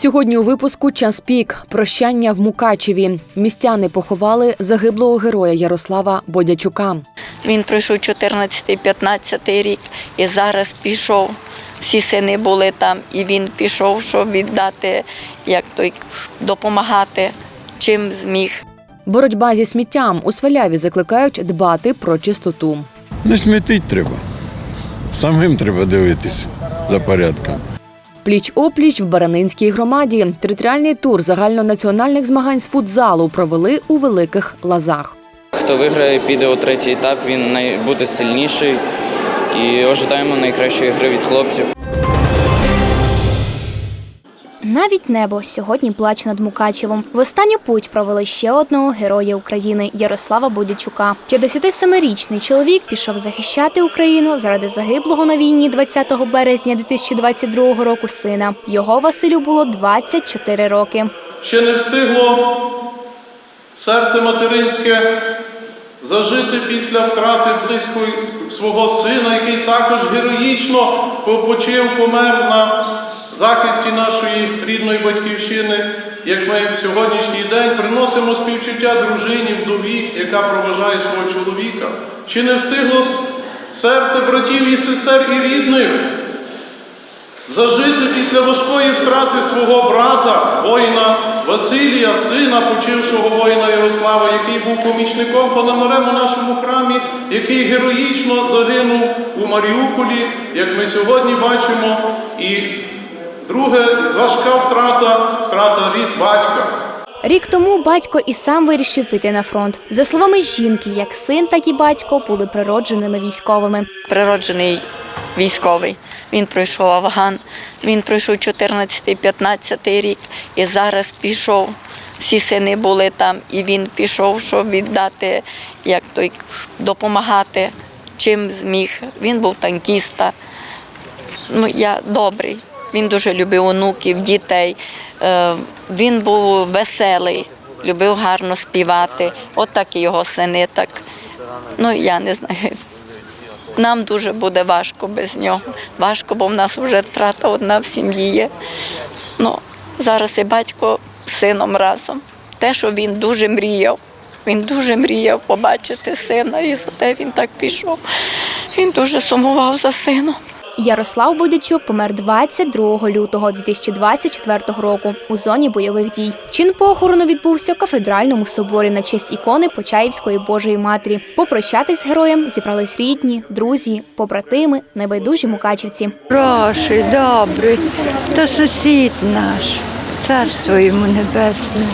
Сьогодні у випуску час пік. Прощання в Мукачеві. Містяни поховали загиблого героя Ярослава Бодячука. Він пройшов 14-15 рік і зараз пішов. Всі сини були там, і він пішов, щоб віддати, як той допомагати, чим зміг. Боротьба зі сміттям у Сваляві закликають дбати про чистоту. Не смітить треба. Самим треба дивитися за порядком. Пліч опліч в Баранинській громаді. Територіальний тур загальнонаціональних змагань з футзалу провели у великих лазах. Хто виграє, піде у третій етап, він буде сильніший. І ожидаємо найкращої гри від хлопців. Навіть небо сьогодні плаче над Мукачевом. В останню путь провели ще одного героя України Ярослава Будячука. 57-річний чоловік пішов захищати Україну заради загиблого на війні 20 березня 2022 року сина. Його Василю було 24 роки. ще не встигло серце материнське зажити після втрати близького свого сина, який також героїчно почив, помер на захисті нашої рідної батьківщини. Як ми в сьогоднішній день приносимо співчуття дружині, вдові, яка проважає свого чоловіка. Ще не встигло серце братів і сестер і рідних зажити після важкої втрати свого брата, воїна Василія, сина почившого воїна Ярослава, який був помічником Пономарем у нашому храмі, який героїчно загинув у Маріуполі, як ми сьогодні бачимо. І друге важка втрата втрата рід батька. Рік тому батько і сам вирішив піти на фронт. За словами жінки, як син, так і батько були природженими військовими. Природжений військовий. Він пройшов Афган, він пройшов 14-15 рік і зараз пішов. Всі сини були там, і він пішов, щоб віддати, як той допомагати, чим зміг. Він був танкіста. Ну, я добрий. Він дуже любив онуків, дітей. Е, Він був веселий, любив гарно співати. От так і його сини. Так. Ну, я не знаю. Нам дуже буде важко без нього. Важко, бо в нас вже втрата одна в сім'ї є. Ну, зараз і батько з сином разом. Те, що він дуже мріяв. Він дуже мріяв побачити сина, і за те він так пішов. Він дуже сумував за сином. Ярослав Бодячук помер 22 лютого 2024 року у зоні бойових дій. Чин похорону відбувся в кафедральному соборі на честь ікони Почаївської Божої Матері. Попрощатись з героєм зібрались рідні, друзі, побратими, небайдужі мукачівці. Хороший, добрий, то сусід наш, царство йому небесне.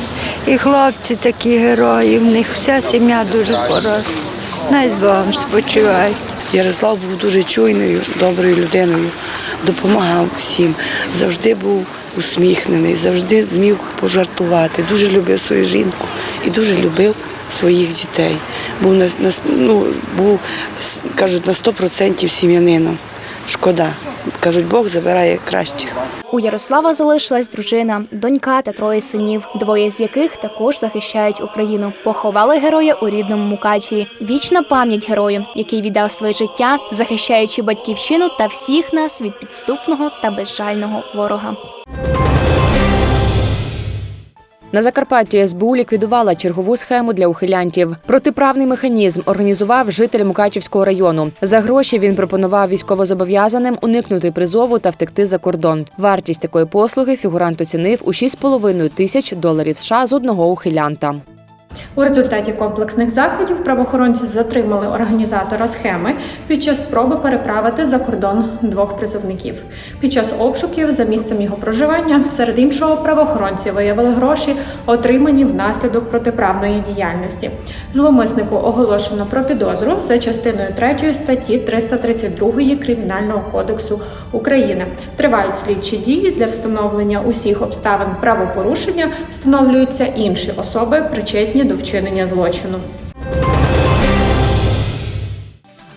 І хлопці такі герої, в них вся сім'я дуже хороша. Най з Богом спочивай. Ярослав був дуже чуйною, доброю людиною, допомагав всім, завжди був усміхнений, завжди зміг пожартувати, дуже любив свою жінку і дуже любив своїх дітей. Був на, ну, був, кажуть, на 100% сім'янином. Шкода. Кажуть, Бог забирає кращих. У Ярослава залишилась дружина, донька та троє синів, двоє з яких також захищають Україну. Поховали героя у рідному Мукачеві. Вічна пам'ять герою, який віддав своє життя, захищаючи батьківщину та всіх нас від підступного та безжального ворога. На Закарпатті СБУ ліквідувала чергову схему для ухилянтів. Протиправний механізм організував житель Мукачівського району. За гроші він пропонував військовозобов'язаним уникнути призову та втекти за кордон. Вартість такої послуги фігурант оцінив у 6,5 тисяч доларів США з одного ухилянта. У результаті комплексних заходів правоохоронці затримали організатора схеми під час спроби переправити за кордон двох призовників. Під час обшуків за місцем його проживання, серед іншого, правоохоронці виявили гроші, отримані внаслідок протиправної діяльності. Зловмиснику оголошено про підозру за частиною 3 статті 332 Кримінального кодексу України. Тривають слідчі дії для встановлення усіх обставин правопорушення, встановлюються інші особи, причетні до вчинення злочину.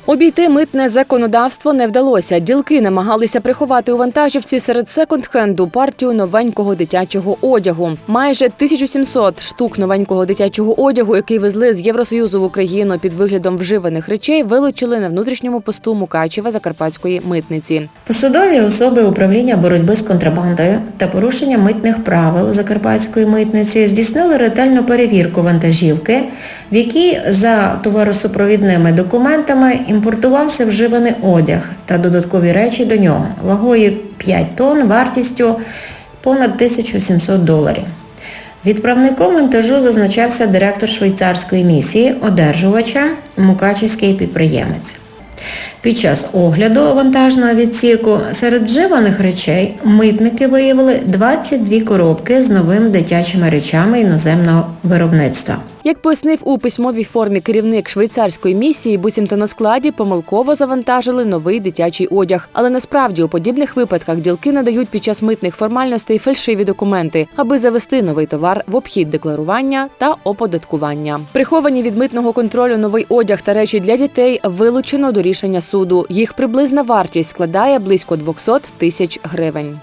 Обійти митне законодавство не вдалося. Ділки намагалися приховати у вантажівці серед секонд-хенду партію новенького дитячого одягу. Майже 1700 штук новенького дитячого одягу, який везли з Євросоюзу в Україну під виглядом вживаних речей, вилучили на внутрішньому посту Мукачева Закарпатської митниці. Посадові особи управління боротьби з контрабандою та порушення митних правил Закарпатської митниці здійснили ретельну перевірку вантажівки, в якій за товаросупровідними документами імпортувався вживаний одяг та додаткові речі до нього вагою 5 тонн вартістю понад 1700 доларів. Відправником вантажу зазначався директор швейцарської місії, одержувача, мукачівський підприємець. Під час огляду вантажного відсіку серед вживаних речей митники виявили 22 коробки з новими дитячими речами іноземного виробництва. Як пояснив у письмовій формі керівник швейцарської місії, буцімто на складі помилково завантажили новий дитячий одяг. Але насправді у подібних випадках ділки надають під час митних формальностей фальшиві документи, аби завести новий товар в обхід декларування та оподаткування. Приховані від митного контролю новий одяг та речі для дітей вилучено до рішення суду. Їх приблизна вартість складає близько 200 тисяч гривень.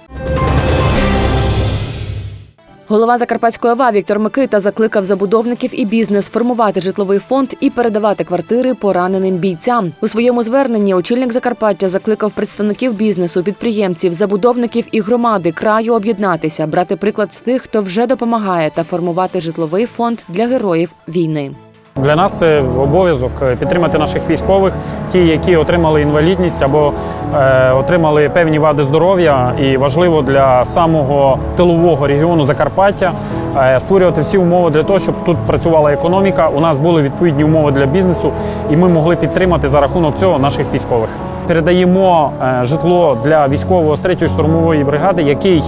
Голова Закарпатської ОВА Віктор Микита закликав забудовників і бізнес формувати житловий фонд і передавати квартири пораненим бійцям. У своєму зверненні очільник Закарпаття закликав представників бізнесу, підприємців, забудовників і громади краю об'єднатися, брати приклад з тих, хто вже допомагає, та формувати житловий фонд для героїв війни. Для нас це обов'язок е, підтримати наших військових, ті, які отримали інвалідність або е, отримали певні вади здоров'я. І важливо для самого тилового регіону Закарпаття е, створювати всі умови для того, щоб тут працювала економіка. У нас були відповідні умови для бізнесу, і ми могли підтримати за рахунок цього наших військових. Передаємо е, житло для військового з 3-ї штурмової бригади, який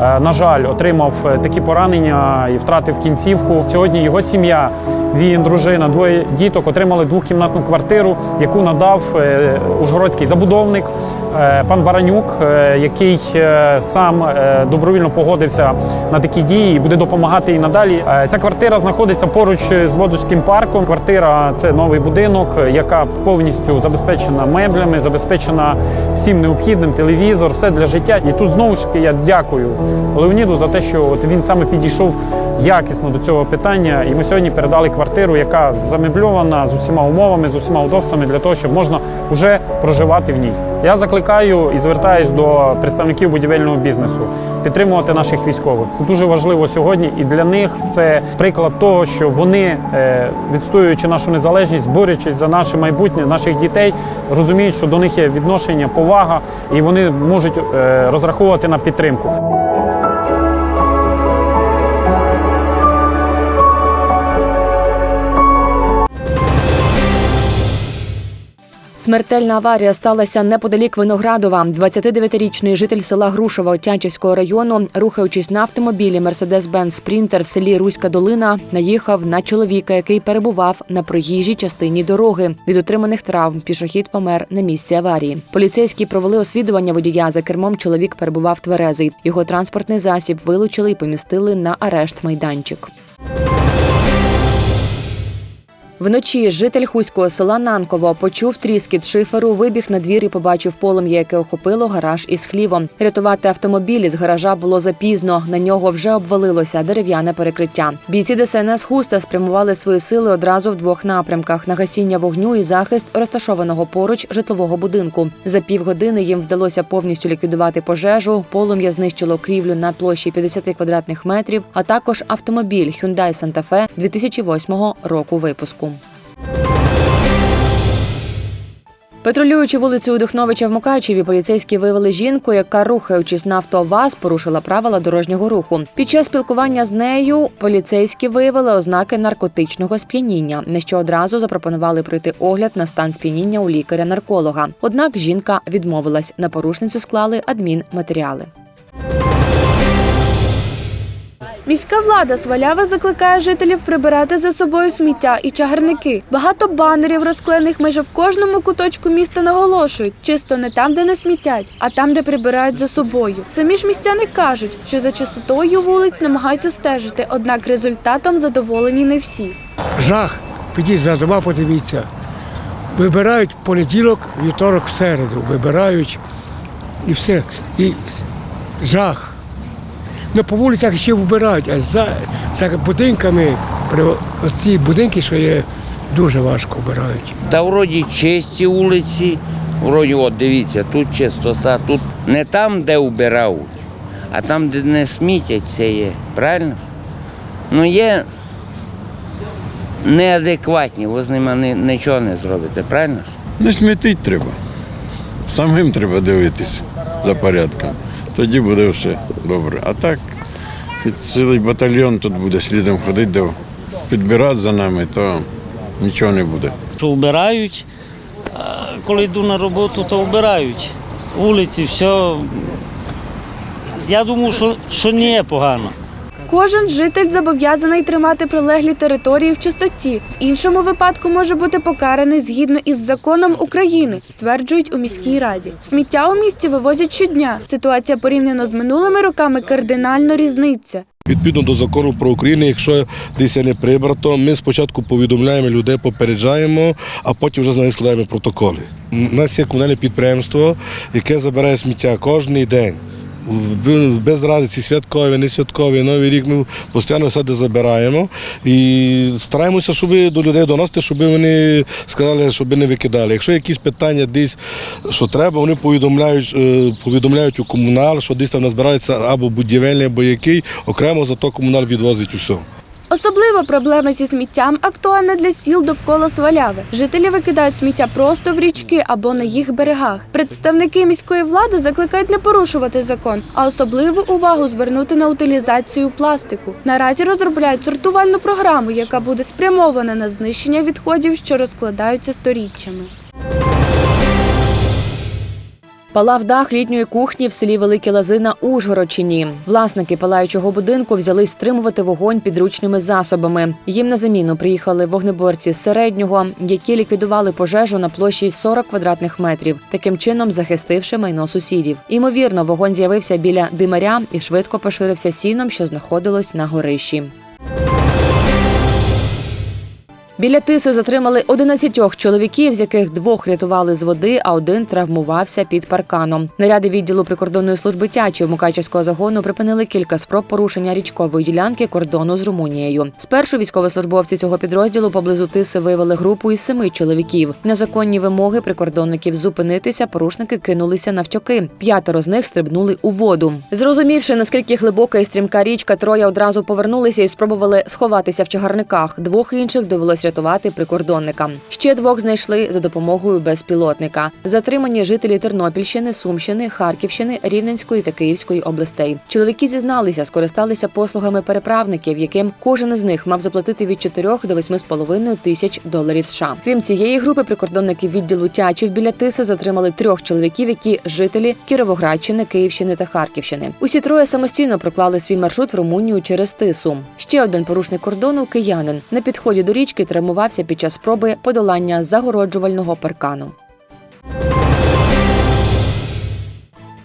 е, на жаль, отримав е, такі поранення і втратив кінцівку. Сьогодні його сім'я, він, дружина, двоє діток отримали двохкімнатну квартиру, яку надав е, ужгородський забудовник е, пан Баранюк, е, який сам добровільно погодився на такі дії і буде допомагати і надалі. Ця квартира знаходиться поруч з Бодуцьким парком. Квартира це новий будинок, яка повністю забезпечена меблями, забезпечена всім необхідним, телевізор, все для життя. І тут знову ж таки я дякую Леоніду за те, що от він саме підійшов якісно до цього питання. І ми сьогодні передали квартиру, яка замебльована з усіма умовами, з усіма удобствами для того, щоб можна вже проживати в ній. Я закликаю і звертаюсь до представників будівельного бізнесу підтримувати наших військових. Це дуже важливо сьогодні, і для них це приклад того, що вони, е, відстоюючи нашу незалежність, борючись за наше майбутнє, наших дітей, розуміють, що до них є відношення, повага, і вони можуть е, розраховувати на підтримку. Смертельна аварія сталася неподалік Виноградова. 29-річний житель села Грушева Отянчівського району, рухаючись на автомобілі Mercedes-Benz Спрінтер в селі Руська Долина, наїхав на чоловіка, який перебував на проїжджій частині дороги. Від отриманих травм пішохід помер на місці аварії. Поліцейські провели освідування водія. За кермом чоловік перебував тверезий. Його транспортний засіб вилучили і помістили на арешт майданчик. Вночі житель хуського села Нанково почув тріскіт шиферу, вибіг на двір і побачив полум'я, яке охопило гараж із хлівом. Рятувати автомобіль із гаража було запізно. На нього вже обвалилося дерев'яне перекриття. Бійці ДСНС Хуста спрямували свої сили одразу в двох напрямках: на гасіння вогню і захист розташованого поруч житлового будинку. За півгодини їм вдалося повністю ліквідувати пожежу. Полум'я знищило крівлю на площі 50 квадратних метрів, а також автомобіль Hyundai Santa Fe 2008 року випуску. Патрулюючи вулицю Удихновича в Мукачеві, поліцейські виявили жінку, яка, рухаючись на автоваз, порушила правила дорожнього руху. Під час спілкування з нею поліцейські виявили ознаки наркотичного сп'яніння, на що одразу запропонували пройти огляд на стан сп'яніння у лікаря-нарколога. Однак жінка відмовилась. На порушницю склали адмінматеріали. Міська влада свалява закликає жителів прибирати за собою сміття і чагарники. Багато банерів, розклених майже в кожному куточку міста, наголошують чисто не там, де не смітять, а там, де прибирають за собою. Самі ж містяни кажуть, що за чистотою вулиць намагаються стежити, однак результатом задоволені не всі. Жах. Підіть за дома, подивіться. Вибирають понеділок, вівторок, середу. Вибирають і все. І жах. Ну, по вулицях ще вбирають, а за, за будинками, при, оці будинки, що є, дуже важко вбирають. Та вроді чисті вулиці, вроді, от дивіться, тут чистота, тут не там, де вбирають, а там, де не смітять, це є. Правильно? Ну є неадекватні, ви з ними ни- нічого не зробите, правильно? Не смітить треба. Самим треба дивитися за порядком. Тоді буде все добре. А так, цілий батальйон тут буде слідом ходити, підбирати за нами, то нічого не буде. Що вбирають, коли йду на роботу, то вбирають. Вулиці, все. Я думаю, що, що не погано. Кожен житель зобов'язаний тримати прилеглі території в чистоті. В іншому випадку може бути покараний згідно із законом України, стверджують у міській раді. Сміття у місті вивозять щодня. Ситуація порівняно з минулими роками кардинально різниця. Відповідно до закону про Україну, якщо десь не прибрато, ми спочатку повідомляємо людей, попереджаємо, а потім вже з нею складаємо протоколи. У нас є комунальне підприємство, яке забирає сміття кожен день. Без разниці святкові, не святкові, новий рік ми постійно все де забираємо і стараємося, щоб до людей доносити, щоб вони сказали, щоб не викидали. Якщо якісь питання десь, що треба, вони повідомляють, е, повідомляють у комунал, що десь там назбирається або будівельний, або який, окремо зато комунал відвозить усе. Особлива проблема зі сміттям актуальна для сіл довкола Сваляви. Жителі викидають сміття просто в річки або на їх берегах. Представники міської влади закликають не порушувати закон, а особливу увагу звернути на утилізацію пластику. Наразі розробляють сортувальну програму, яка буде спрямована на знищення відходів, що розкладаються сторіччями. Палав дах літньої кухні в селі Великі Лази на Ужгородчині. Власники палаючого будинку взялись стримувати вогонь підручними засобами. Їм на заміну приїхали вогнеборці з середнього, які ліквідували пожежу на площі 40 квадратних метрів, таким чином захистивши майно сусідів. Імовірно, вогонь з'явився біля димаря і швидко поширився сіном, що знаходилось на горищі. Біля тиси затримали 11 чоловіків, з яких двох рятували з води, а один травмувався під парканом. Наряди відділу прикордонної служби тячі Мукачівського загону припинили кілька спроб порушення річкової ділянки кордону з Румунією. Спершу військовослужбовці цього підрозділу поблизу тиси виявили групу із семи чоловіків. Незаконні вимоги прикордонників зупинитися, порушники кинулися навтьоки. П'ятеро з них стрибнули у воду. Зрозумівши, наскільки глибока і стрімка річка, троє одразу повернулися і спробували сховатися в чагарниках. Двох інших довелось рятувати прикордонникам. Ще двох знайшли за допомогою безпілотника. Затримані жителі Тернопільщини, Сумщини, Харківщини, Рівненської та Київської областей. Чоловіки зізналися, скористалися послугами переправників, яким кожен із них мав заплатити від 4 до 8,5 тисяч доларів США. Крім цієї групи, прикордонники відділу Тячів біля Тиси затримали трьох чоловіків, які жителі Кіровоградщини, Київщини та Харківщини. Усі троє самостійно проклали свій маршрут в Румунію через Тису. Ще один порушник кордону киянин на підході до річки травмувався під час спроби подолання загороджувального паркану.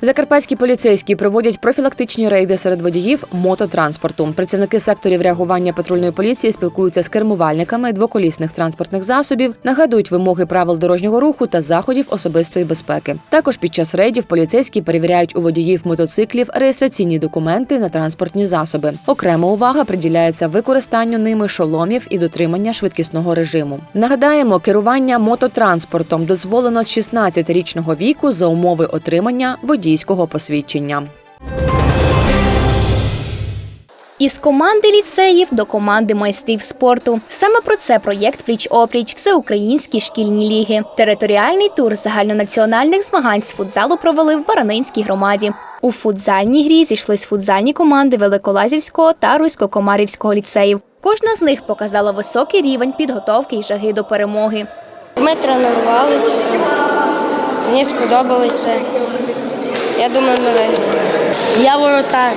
Закарпатські поліцейські проводять профілактичні рейди серед водіїв мототранспорту. Працівники секторів реагування патрульної поліції спілкуються з кермувальниками двоколісних транспортних засобів, нагадують вимоги правил дорожнього руху та заходів особистої безпеки. Також під час рейдів поліцейські перевіряють у водіїв мотоциклів реєстраційні документи на транспортні засоби. Окрема увага приділяється використанню ними шоломів і дотримання швидкісного режиму. Нагадаємо, керування мототранспортом дозволено з 16-річного віку за умови отримання водійського посвідчення. Із команди ліцеїв до команди майстрів спорту. Саме про це проєкт Пліч-опліч всеукраїнські шкільні ліги. Територіальний тур загальнонаціональних змагань з футзалу провели в Баранинській громаді. У футзальній грі зійшлись футзальні команди Великолазівського та Русько-Комарівського ліцеїв. Кожна з них показала високий рівень підготовки і жаги до перемоги. Ми тренувалися, мені сподобалося. Я думаю, ми виграємо. Я воротар.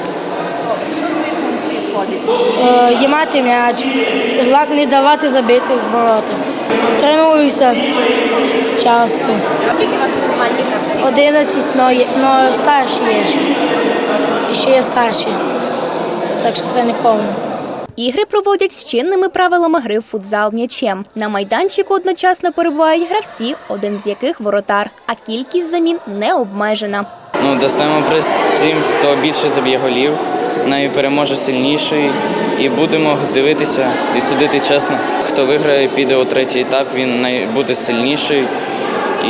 Е, Їмати м'яч, не давати забити в ворота. Тренуюся часто. Скільки у вас гравці? Одинадцять, але старші є ще. І ще є старші. Так що це не повно. Ігри проводять з чинними правилами гри в футзал м'ячем. На майданчику одночасно перебувають гравці, один з яких воротар, а кількість замін не обмежена. Ну, дастемо приз тим, хто більше заб'є голів, навіть переможе сильніший. І будемо дивитися і судити чесно. Хто виграє, піде у третій етап, він буде сильніший.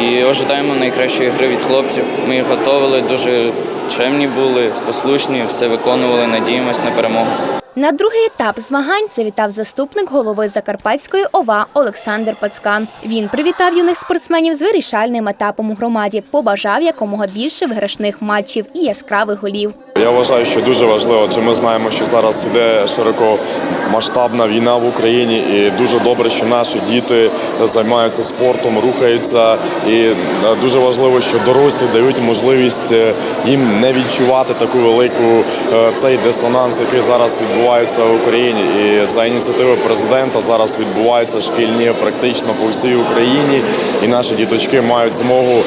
І ожидаємо найкращої гри від хлопців. Ми їх готували, дуже чемні були, послушні, все виконували, надіємось на перемогу. На другий етап змагань завітав заступник голови Закарпатської ОВА Олександр Пацкан. Він привітав юних спортсменів з вирішальним етапом у громаді, побажав якомога більше виграшних матчів і яскравих голів. Я вважаю, що дуже важливо, адже ми знаємо, що зараз іде широкомасштабна війна в Україні, і дуже добре, що наші діти займаються спортом, рухаються. І е, дуже важливо, що дорослі дають можливість е, їм не відчувати таку велику е, цей дисонанс, який зараз відбувається в Україні. І за ініціативи президента зараз відбуваються шкільні практично по всій Україні, і наші діточки мають змогу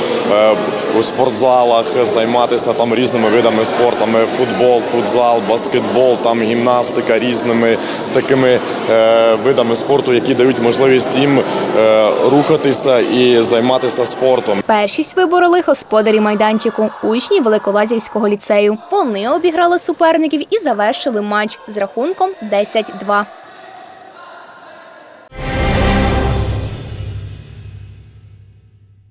у спортзалах займатися там різними видами спорту. Футбол, футзал, баскетбол, там гімнастика різними такими е, видами спорту, які дають можливість їм е, рухатися і займатися спортом. Першість вибороли господарі майданчику, учні Великолазівського ліцею. Вони обіграли суперників і завершили матч з рахунком 10-2.